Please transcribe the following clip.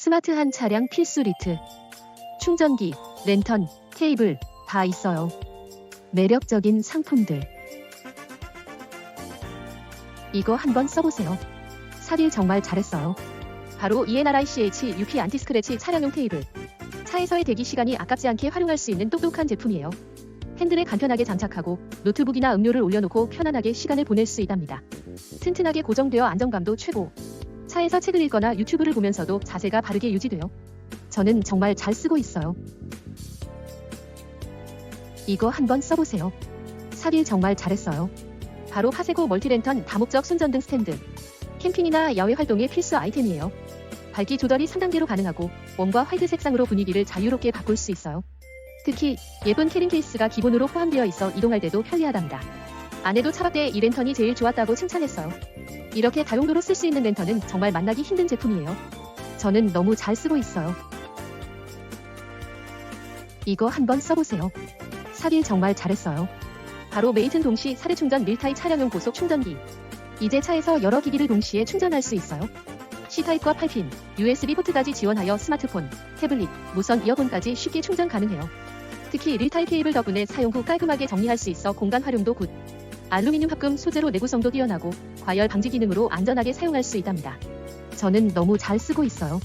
스마트한 차량 필수 리트. 충전기, 랜턴, 케이블 다 있어요. 매력적인 상품들. 이거 한번 써보세요. 살일 정말 잘했어요. 바로 E ENRICH UP 안티스크래치 차량용 테이블. 차에서의 대기 시간이 아깝지 않게 활용할 수 있는 똑똑한 제품이에요. 핸들에 간편하게 장착하고 노트북이나 음료를 올려놓고 편안하게 시간을 보낼 수 있답니다. 튼튼하게 고정되어 안정감도 최고. 차에서 책을 읽거나 유튜브를 보면서도 자세가 바르게 유지돼요. 저는 정말 잘 쓰고 있어요. 이거 한번 써보세요. 살일 정말 잘했어요. 바로 파세고 멀티랜턴 다목적 순전등 스탠드. 캠핑이나 야외 활동의 필수 아이템이에요. 밝기 조절이 3단계로 가능하고 웜과 화이트 색상으로 분위기를 자유롭게 바꿀 수 있어요. 특히 예쁜 캐링 케이스가 기본으로 포함되어 있어 이동할 때도 편리하답니다. 아내도 차박 때이 랜턴이 제일 좋았다고 칭찬했어요. 이렇게 다용도로 쓸 수 있는 랜턴은 정말 만나기 힘든 제품이에요. 저는 너무 잘 쓰고 있어요. 이거 한번 써보세요. 살일 정말 잘했어요. 바로 메이튼 동시 사례 충전 밀타입 차량용 고속 충전기. 이제 차에서 여러 기기를 동시에 충전할 수 있어요. C타입과 8핀, USB 포트까지 지원하여 스마트폰, 태블릿, 무선 이어폰까지 쉽게 충전 가능해요. 특히 릴타입 케이블 덕분에 사용 후 깔끔하게 정리할 수 있어 공간 활용도 굿. 알루미늄 합금 소재로 내구성도 뛰어나고 과열 방지 기능으로 안전하게 사용할 수 있답니다. 저는 너무 잘 쓰고 있어요.